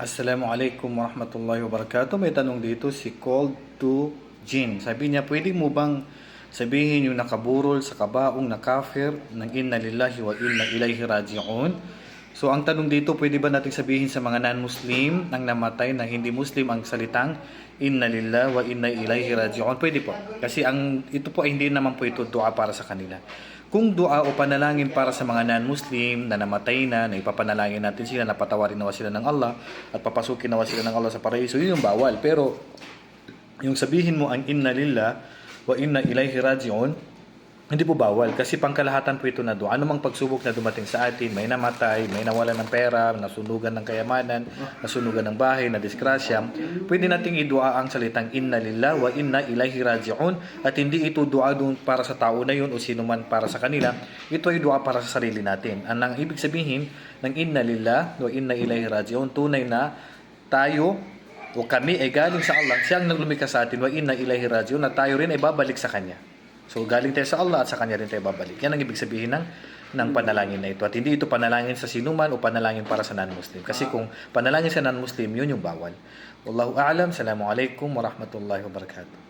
Assalamualaikum warahmatullahi wabarakatuh. May tanong dito si Called to Jin. Sabi niya, pwede mo bang sabihin yung nakaburol sa kabaong na kafir ng inna lillahi wa inna ilaihi raji'un? So ang tanong dito, pwede ba natin sabihin sa mga non-Muslim nang namatay na hindi Muslim ang salitang inna lillahi wa inna ilaihi raji'un? Pwede po. Kasi ang ito po ay hindi naman po ito dua para sa kanila. Kung dua o panalangin para sa mga non-Muslim na namatay na, na ipapanalangin natin sila, na patawarin nawa sila ng Allah at papasukin nawa sila ng Allah sa paraiso, yun yung bawal. Pero yung sabihin mo ang inna lillah wa inna ilaihi raji'un, hindi po bawal kasi pangkalahatan po ito na doon. Ano mang pagsubok na dumating sa atin, may namatay, may nawalan ng pera, nasunugan ng kayamanan, nasunugan ng bahay, na disgrasya, pwede nating idua ang salitang inna lillah wa inna ilaihi raji'un at hindi ito dua doon para sa tao na yun o sino man para sa kanila. Ito ay dua para sa sarili natin. Ang ang ibig sabihin ng inna lillah wa inna ilaihi raji'un, tunay na tayo o kami ay galing sa Allah, siyang naglumikha sa atin, wa inna ilaihi raji'un, na tayo rin ay babalik sa Kanya. So galing tayo sa Allah at sa Kanya rin tayo babalik. Yan ang ibig sabihin ng, ng panalangin na ito. At hindi ito panalangin sa sinuman o panalangin para sa non-Muslim. Kasi kung panalangin sa non-Muslim, yun yung bawal. Wallahu a'lam. Assalamualaikum warahmatullahi wabarakatuh.